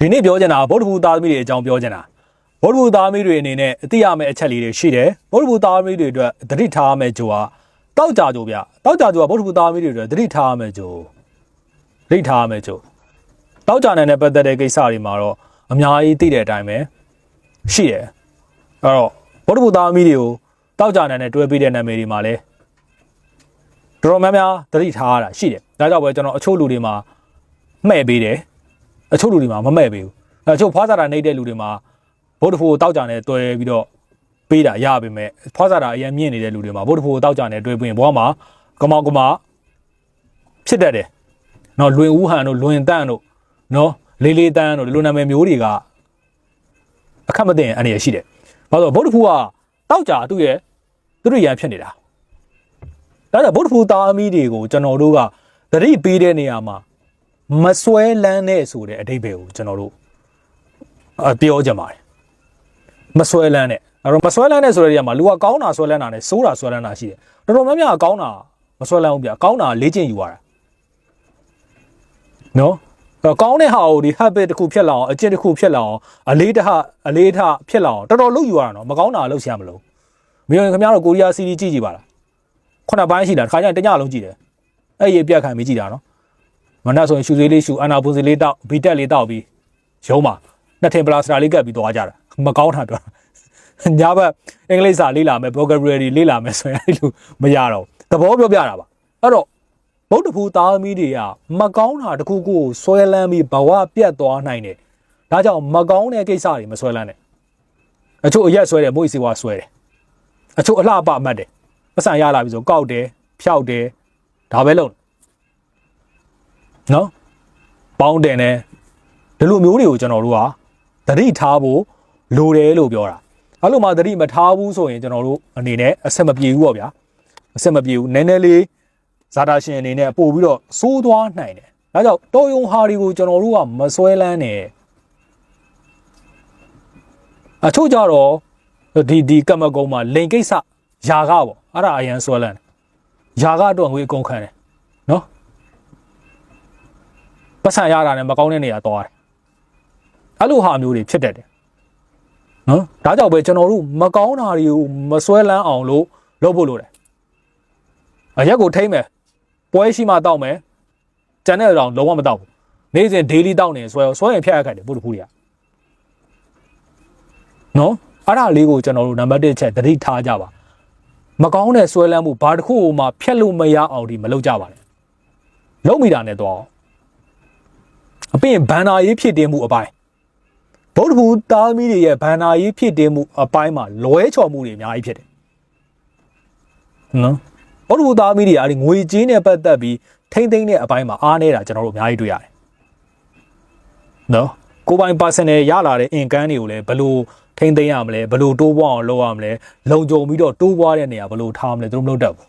ဒီနေ့ပြောချင်တာဗုဒ္ဓဘူးသားသမီးတွေအကြောင်းပြောချင်တာဗုဒ္ဓဘူးသားသမီးတွေအနေနဲ့အသိရမယ့်အချက်လေးတွေရှိတယ်ဗုဒ္ဓဘူးသားသမီးတွေအတွက်သတိထားရမယ့်ကြိုးကတောက်ကြကြိုးဗျတောက်ကြကြိုးကဗုဒ္ဓဘူးသားသမီးတွေအတွက်သတိထားရမယ့်ကြိုးသတိထားရမယ့်ကြိုးတောက်ကြနိုင်တဲ့ပတ်သက်တဲ့ကိစ္စတွေမှာတော့အများကြီးသိတဲ့အတိုင်းပဲရှိတယ်အဲ့တော့ဗုဒ္ဓဘူးသားသမီးတွေကိုတောက်ကြနိုင်တဲ့တွဲပေးတဲ့နာမည်တွေမှာလည်းတော်တော်များများသတိထားရတာရှိတယ်ဒါကြောင့်ပဲကျွန်တော်အချို့လူတွေမှာမှဲ့ပေးတယ် အချို့လူတွေမှာမမဲ့ပေးဘူးအချို့ဖွားစားတာနေတဲ့လူတွေမှာဗုဒ္ဓဖို့တောက်ကြနဲ့တွဲပြီးတော့ပေးတာရပါမယ်ဖွားစားတာအရင်မြင့်နေတဲ့လူတွေမှာဗုဒ္ဓဖို့တောက်ကြနဲ့တွဲပြီးရင်ဘဝမှာကမောက်ကမဖြစ်တတ်တယ်နော်လွင်ဦးဟန်တို့လွင်တန့်တို့နော်လေးလေးတန်းတို့ဒီလိုနာမည်မျိုးတွေကအခက်မသိရင်အနေရရှိတယ်ဘာလို့ဗုဒ္ဓဖို့ကတောက်ကြသူ့ရဲ့သူတို့ရန်ဖြစ်နေတာဒါကြောင့်ဗုဒ္ဓဖို့သားအမီးတွေကိုကျွန်တော်တို့ကသတိပေးတဲ့နေရာမှာ မစွဲလန်းတဲ့ဆိုတဲ့အဓိပ္ပာယ်ကိုကျွန်တော်တို့အပြောကြပါတယ်မစွဲလန်းတဲ့အဲ့တော့မစွဲလန်းတဲ့ဆိုတဲ့နေရာမှာလူကကောင်းတာစွဲလန်းတာနဲ့ဆိုးတာစွဲလန်းတာရှိတယ်တော်တော်များများကကောင်းတာမစွဲလန်းဘူးဗျကောင်းတာလေ့ကျင့်ယူရတာနော်အဲ့တော့ကောင်းတဲ့ဟာကိုဒီ habit တစ်ခုဖြစ်လာအောင်အကျင့်တစ်ခုဖြစ်လာအောင်အလေးတဟအလေးထဖြစ်လာအောင်တော်တော်လုပ်ယူရတာနော်မကောင်းတာလုပ်ရှာမလို့မင်းခင်ဗျားတို့ကိုရီးယားစီးရီးကြည့်ကြည့်ပါလားခုနစ်ပိုင်းရှိတာတစ်ခါကျရင်တညလုံးကြည့်တယ်အဲ့ဒီအပြက်ခံပြီးကြည့်တာနော် မနက်ဆိုရင်ရှူသေးလေးရှူအနာပုံစလေးတောက်ဘီတက်လေးတောက်ပြီးရုံးမှာနှစ်ထင်ပလာစတာလေးကပ်ပြီးသွားကြတာမကောင်းတာပြောညဘက်အင်္ဂလိပ်စာလေ့လာမယ် vocabulary လေ့လာမယ်ဆိုရင်အဲ့လိုမရတော့ဘူးသဘောပြောပြတာပါအဲ့တော့ဗုဒ္ဓဖူသားသမီးတွေကမကောင်းတာတစ်ခုခုကိုဆွဲလန်းပြီးဘဝပြတ်သွားနိုင်တယ်ဒါကြောင့်မကောင်းတဲ့ကိစ္စတွေမဆွဲလန်းနဲ့အချို့အရက်ဆွဲတယ်မွေးစီဝါဆွဲတယ်အချို့အလှပမှတ်တယ်ပတ်စံရလာပြီဆိုကောက်တယ်ဖြောက်တယ်ဒါပဲလုပ် နော်ပေါင်းတင်တယ်ဒီလိုမျိုးတွေကိုကျွန်တော်တို့ကသတိထားဖို့လိုတယ်လို့ပြောတာအဲ့လိုမှသတိမထားဘူးဆိုရင်ကျွန်တော်တို့အနေနဲ့အဆက်မပြေဘူးပေါ့ဗျာအဆက်မပြေဘူးနည်းနည်းလေးဇာတာရှင်အနေနဲ့ပို့ပြီးတော့စိုးသွားနိုင်တယ်ဒါကြောင့်တော်ယုံဟာတွေကိုကျွန်တော်တို့ကမစွဲလန်းနဲ့အချို့ကြတော့ဒီဒီကမ္မကုံမှာလိန်ကိစ္စຢာကပေါ့အဲ့ဒါအရန်စွဲလန်းတယ်ຢာကတော့ငွေအကုန်ခံတယ်နော် ပတ်စံရတာနဲ့မကောင်းတဲ့နေရာသွားတယ်အဲ့လိုဟာမျိုးတွေဖြစ်တတ်တယ်နော်ဒါကြောင့်ပဲကျွန်တော်တို့မကောင်းတာတွေကိုမစွဲလန်းအောင်လို့လုပ်ဖို့လိုတယ်အရက်ကိုထိမ့်မယ်ပွဲရှိမှတောက်မယ်ကျန်တဲ့တောင်လုံးဝမတောက်ဘူးနေ့စဉ် daily တောက်နေဆွဲဆွဲရင်ဖျက်ရခိုက်တယ်ဘုဒ္ဓဖူးတွေကနော်အဲ့ဒါလေးကိုကျွန်တော်တို့နံပါတ်1ချက်သတိထားကြပါမကောင်းတဲ့ဆွဲလန်းမှုဘာတစ်ခုမှဖျက်လို့မရအောင်ဒီမလုပ်ကြပါနဲ့လုံးမိတာနဲ့တော့ အပြင်ဘန်နာရေးဖြစ်တင်မှုအပိုင်းဗုဒ္ဓဘူးသားသမီးတွေရဲ့ဘန်နာရေးဖြစ်တင်မှုအပိုင်းမှာလွဲချော်မှုတွေအများကြီးဖြစ်တယ်နော်ဗုဒ္ဓဘူးသားသမီးတွေအားဒီငွေကြေးနဲ့ပတ်သက်ပြီးထိမ့်သိမ့်တဲ့အပိုင်းမှာအားနေတာကျွန်တော်တို့အများကြီးတွေ့ရတယ်နော်ကိုယ်ပိုင် personal ရလာတဲ့ income တွေကိုလည်းဘယ်လိုထိမ့်သိမ့်ရမလဲဘယ်လိုတိုးပွားအောင်လုပ်ရမလဲလုံခြုံပြီးတော့တိုးပွားတဲ့နေရာဘယ်လိုထားမလဲသူတို့မလုပ်တတ်ဘူး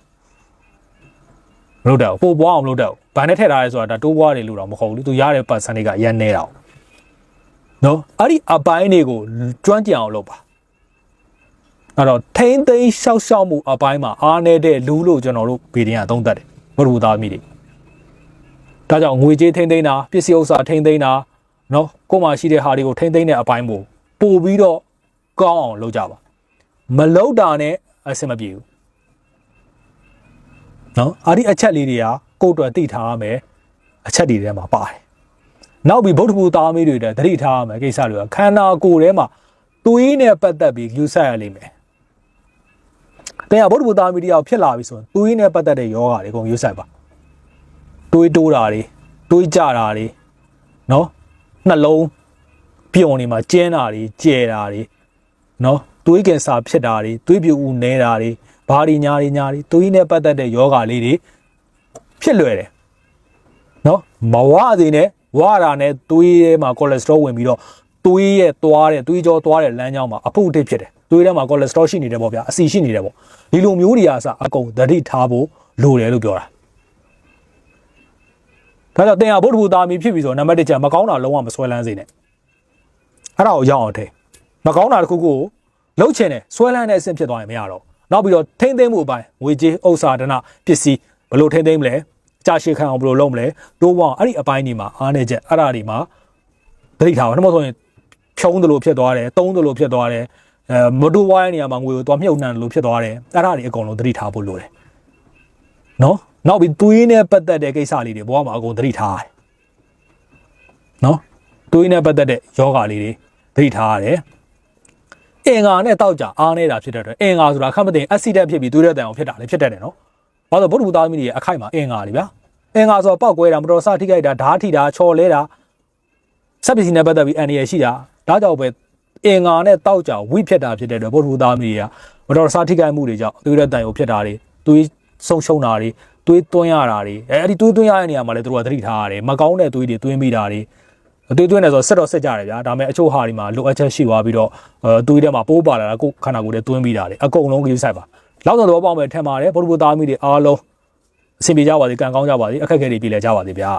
မလုပ်တော့ဘူးပို့ပွားအောင်မလုပ်တော့ဘူးဘာနဲ့ထည့်ထားရဲဆိုတာဒါတိုးပွားတယ်လို့တော့မဟုတ်ဘူးသူရတဲ့ percent တွေကရန်နေတာ哦နော်အဲ့ဒီအပိုင်းတွေကိုကျွမ်းကျင်အောင်လုပ်ပါအဲ့တော့ထိမ့်သိမ်းရှောက်ရှောက်မှုအပိုင်းမှာအားနေတဲ့လူလို့ကျွန်တော်တို့ဗီဒီယိုသုံးသပ်တယ်ဘုရားသားမိတွေဒါကြောင့်ငွေကြေးထိမ့်သိမ်းတာပစ္စည်းဥစ္စာထိမ့်သိမ်းတာနော်ကိုယ်မှာရှိတဲ့ဟာတွေကိုထိမ့်သိမ်းတဲ့အပိုင်းကိုပို့ပြီးတော့ကောင်းအောင်လုပ်ကြပါမလုပ်တာနဲ့အဆင်မပြေဘူး နော်အာဒီအချက်လေးတွေကကိုယ့်အတွက်သိထားရမယ်အချက်တွေထဲမှာပါတယ်နောက်ပြီးဗုဒ္ဓဘုသားမေးတွေတဲ့သတိထားရမယ်ကိစ္စတွေကခန္ဓာကိုယ်ထဲမှာသွေးနဲ့ပတ်သက်ပြီးယူဆရလိမ့်မယ်တဲ့ဗုဒ္ဓဘုသားမေးတယောက်ဖြစ်လာပြီဆိုရင်သွေးနဲ့ပတ်သက်တဲ့ယောဂါတွေအကုန်ယူဆိုင်ပါတွေးတိုးတာတွေတွေးကြတာတွေနော်နှလုံးပြုံနေမှာကျင်းတာတွေကျဲတာတွေနော်သွေးကင်ဆာဖြစ်တာတွေသွေးပြူဦးနေတာတွေ ဘာတွေညာတွေညာတွေသွေးနဲ့ပတ်သက်တဲ့ယောဂါလေးတွေဖြစ်လွယ်တယ်နော်မဝသေးနဲ့ဝတာနဲ့သွေးထဲမှာကိုလက်စထရောဝင်ပြီးတော့သွေးရဲ့သွားတဲ့သွေးကြောသွားတဲ့လမ်းကြောင်းမှာအဖုတ်အထစ်ဖြစ်တယ်သွေးထဲမှာကိုလက်စထရောရှိနေတယ်ပေါ့ဗျာအဆီရှိနေတယ်ပေါ့ဒီလိုမျိုးတွေအားစအကုန်သတိထားဖို့လိုတယ်လို့ပြောတာဒါကြောင့်တင်ဟာဗုဒ္ဓဘုသားမီဖြစ်ပြီဆိုတော့နံပါတ်1ချက်မကောင်းတာလုံးဝမဆွဲလန်းစေနဲ့အဲ့ဒါကိုရအောင်အောင်ထည့်မကောင်းတာတစ်ခုခုကိုလှုပ်ချင်တယ်ဆွဲလန်းတဲ့အဆင့်ဖြစ်သွားရင်မရတော့ နောက်ပြီးတော့ထိမ့်သိမ့်မှုအပိုင်းငွေကြေးဥစ္စာဒနာပစ္စည်းဘယ်လိုထိမ့်သိမ့်မလဲကြာရှည်ခံအောင်ဘယ်လိုလုပ်မလဲတိုးပေါအောင်အဲ့ဒီအပိုင်းဒီမှာအားနေချက်အဲ့ဒါဒီမှာသတိထားပါနှမဆိုရင်ဖြုံးတယ်လို့ဖြစ်သွားတယ်တုံးတယ်လို့ဖြစ်သွားတယ်အဲမတူဝိုင်းနေရာမှာငွေကိုသွားမြုပ်နှံတယ်လို့ဖြစ်သွားတယ်အဲ့ဒါတွေအကုန်လုံးသတိထားဖို့လိုတယ်နော်နောက်ပြီးသွေးနဲ့ပတ်သက်တဲ့ကိစ္စလေးတွေဘဝမှာအကုန်သတိထားရတယ်နော်သွေးနဲ့ပတ်သက်တဲ့ယောဂလေးတွေသတိထားရတယ် အင်္ဂါနဲ့တောက်ကြအားနေတာဖြစ်တဲ့အတွက်အင်္ဂါဆိုတာခက်မသိအက်ဆီဒန့်ဖြစ်ပြီးသွေးတဲ့တန်အောင်ဖြစ်တာလည်းဖြစ်တတ်တယ်နော်ဘာလို့ဗုဒ္ဓဘုသားသမီးတွေရဲ့အခိုက်မှာအင်္ဂါလေဗျာအင်္ဂါဆိုတော့ပောက်ကွဲတာမတော်စထိခိုက်တာဓာတ်ထိတာချော်လဲတာစက်ပစ္စည်းနဲ့ပတ်သက်ပြီးအန်ရယ်ရှိတာဒါကြောင့်ပဲအင်္ဂါနဲ့တောက်ကြဝိဖြစ်တာဖြစ်တဲ့အတွက်ဘုရားသားမျိုးတွေကမတော်တဆထိခိုက်မှုတွေကြောင့်သွေးတဲ့တန်ရုံဖြစ်တာတွေသွေးဆုံးရှုံးတာတွေသွေးသွင်းရတာတွေအဲအဲ့ဒီသွေးသွင်းရတဲ့နေရာမှာလည်းတို့ကသတိထားရတယ်မကောင်းတဲ့သွေးတွေသွင်းမိတာတွေ သွေးသွင်းနေဆိုဆက်တော့ဆက်ကြတယ်ဗျာဒါပေမဲ့အချို့ဟာတွေမှာလိုအပ်ချက်ရှိသွားပြီးတော့အဲသွေးထဲမှာပိုးပါလာတာကိုယ်ခန္ဓာကိုယ်ထဲသွင်းမိတာတွေအကုန်လုံးကြီးဆိုင်ပါလောက်တော့တော့ပေါ့မယ်ထင်ပါတယ်ဘုရားသားမျိုးတွေအားလုံးအဆင်ပြေကြပါစေကံကောင်းကြပါစေအခက်အခဲတွေပြည်လည်ကြပါစေဗျာ